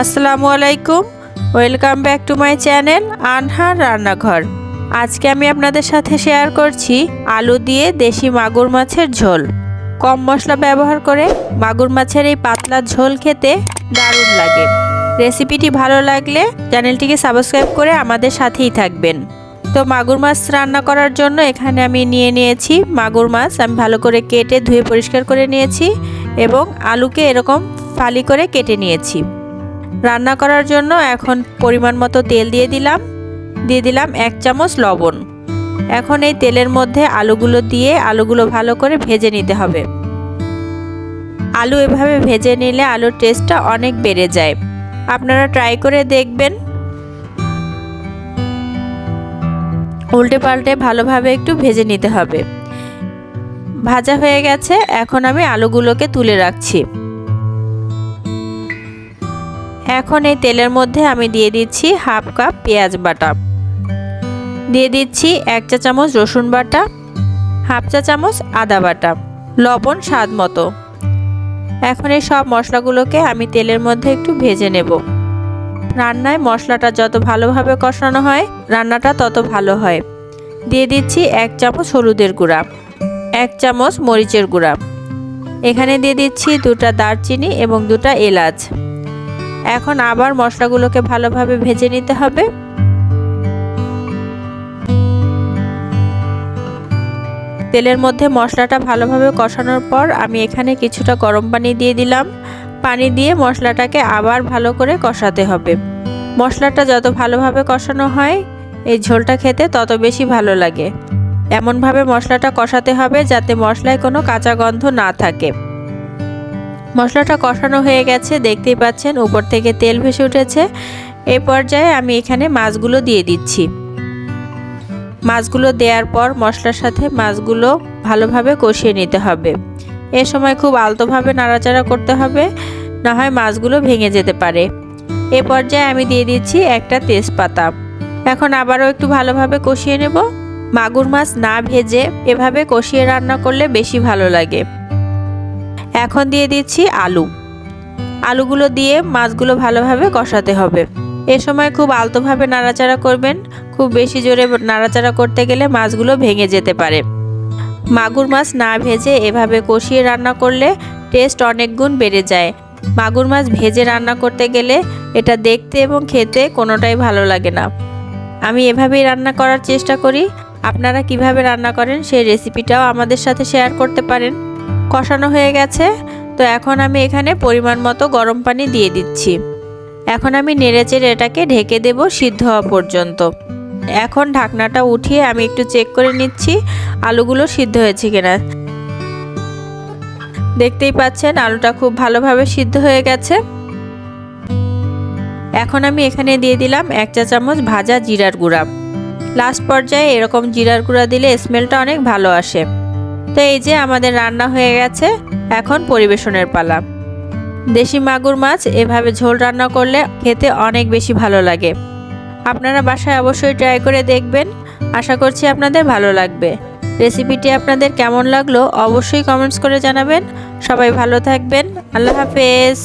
আসসালামু আলাইকুম। Welcome back to my channel Anhar রান্নাঘর আজকে আমি আপনাদের সাথে শেয়ার করছি আলু দিয়ে দেশি মাগুর মাছের ঝোল। কম মশলা ব্যবহার করে মাগুর মাছের এই পাতলা ঝোল খেতে দারুণ লাগে। রেসিপিটি ভালো লাগলে চ্যানেলটিকে সাবস্ক্রাইব করে আমাদের সাথেই থাকবেন। তো মাগুর মাছ রান্না করার জন্য এখানে আমি নিয়ে নিয়েছি মাগুর মাছ। আমি ভালো করে কেটে ধুয়ে পরিষ্কার করে নিয়েছি এবং আলুকে এরকম ফালি করে কেটে নিয়েছি। রান্না করার জন্য এখন পরিমাণ মতো তেল দিয়ে দিলাম। দিয়ে দিলাম এক চামচ লবণ। এখন এই তেলের মধ্যে আলুগুলো দিয়ে আলুগুলো ভালো করে ভেজে নিতে হবে। আলু এভাবে ভেজে নিলে আলুর টেস্টটা অনেক বেড়ে যায়। আপনারা ট্রাই করে দেখবেন। উল্টে পাল্টে ভালোভাবে একটু ভেজে নিতে হবে। ভাজা হয়ে গেছে, এখন আমি আলুগুলোকে তুলে রাখছি। এখন এই তেলের মধ্যে আমি দিয়ে দিচ্ছি হাফ কাপ পেঁয়াজ বাটা। দিয়ে দিচ্ছি এক চা চামচ রসুন বাটা, হাফ চা চামচ আদা বাটা, লবণ স্বাদ মতো। এখন এই সব মশলাগুলোকে আমি তেলের মধ্যে একটু ভেজে নেব। রান্নায় মশলাটা যত ভালোভাবে কষানো হয়, রান্নাটা তত ভালো হয়। দিয়ে দিচ্ছি এক চামচ হলুদের গুঁড়া, এক চামচ মরিচের গুঁড়া। এখানে দিয়ে দিচ্ছি দুটা দারচিনি এবং দুটা এলাচ। এখন আবার মশলাগুলোকে ভালোভাবে ভেজে নিতে হবে। তেলের মধ্যে মশলাটা ভালোভাবে কষানোর পর আমি এখানে কিছুটা গরম পানি দিয়ে দিলাম। পানি দিয়ে মশলাটাকে আবার ভালো করে কষাতে হবে। মশলাটা যত ভালোভাবে কষানো হয়, এই ঝোলটা খেতে তত বেশি ভালো লাগে। এমনভাবে মশলাটা কষাতে হবে যাতে মশলায় কোনো কাঁচা গন্ধ না থাকে। মশলাটা কষানো হয়ে গেছে, দেখতেই পাচ্ছেন উপর থেকে তেল ভেসে উঠেছে। এ পর্যায়ে আমি এখানে মাছগুলো দিয়ে দিচ্ছি। মাছগুলো দেওয়ার পর মশলার সাথে মাছগুলো ভালোভাবে কষিয়ে নিতে হবে। এ সময় খুব আলতোভাবে নাড়াচাড়া করতে হবে, না হয় মাছগুলো ভেঙে যেতে পারে। এ পর্যায়ে আমি দিয়ে দিচ্ছি একটা তেজপাতা। এখন আবারও একটু ভালোভাবে কষিয়ে নেব। মাগুর মাছ না ভেজে এভাবে কষিয়ে রান্না করলে বেশি ভালো লাগে। এখন দিয়ে দিচ্ছি আলু। আলুগুলো দিয়ে মাছগুলো ভালোভাবে কষাতে হবে। এ সময় খুব আলতোভাবে নাড়াচাড়া করবেন। খুব বেশি জোরে নাড়াচাড়া করতে গেলে মাছগুলো ভেঙে যেতে পারে। মাগুর মাছ না ভেজে এভাবে কষিয়ে রান্না করলে টেস্ট অনেক গুণ বেড়ে যায়। মাগুর মাছ ভেজে রান্না করতে গেলে এটা দেখতে এবং খেতে কোনোটাই ভালো লাগে না। আমি এভাবেই রান্না করার চেষ্টা করি। আপনারা কীভাবে রান্না করেন সেই রেসিপিটাও আমাদের সাথে শেয়ার করতে পারেন। কষানো হয়ে গেছে। তো এখন আমি এখানে পরিমাণ মতো গরম পানি দিয়ে দিচ্ছি। এখন আমি নেড়েচেড়ে এটাকে ঢেকে দেব সিদ্ধ হওয়া পর্যন্ত। এখন ঢাকনাটা উঠিয়ে আমি একটু চেক করে নিচ্ছি আলুগুলো সিদ্ধ হয়েছে কিনা। দেখতেই পাচ্ছেন আলুটা খুব ভালোভাবে সিদ্ধ হয়ে গেছে। এখন আমি এখানে দিয়ে দিলাম এক চা চামচ ভাজা জিরার গুঁড়া। লাস্ট পর্যায়ে এরকম জিরার গুঁড়া দিলে স্মেলটা অনেক ভালো আসে। তো এই যে আমাদের রান্না হয়ে গেছে, এখন পরিবেশনের পালা। দেশি মাগুর মাছ এভাবে ঝোল রান্না করলে খেতে অনেক বেশি ভালো লাগে। আপনারা বাসায় অবশ্যই ট্রাই করে দেখবেন। আশা করছি আপনাদের ভালো লাগবে। রেসিপিটি আপনাদের কেমন লাগল অবশ্যই কমেন্টস করে জানাবেন। সবাই ভালো থাকবেন। আল্লাহ হাফেজ।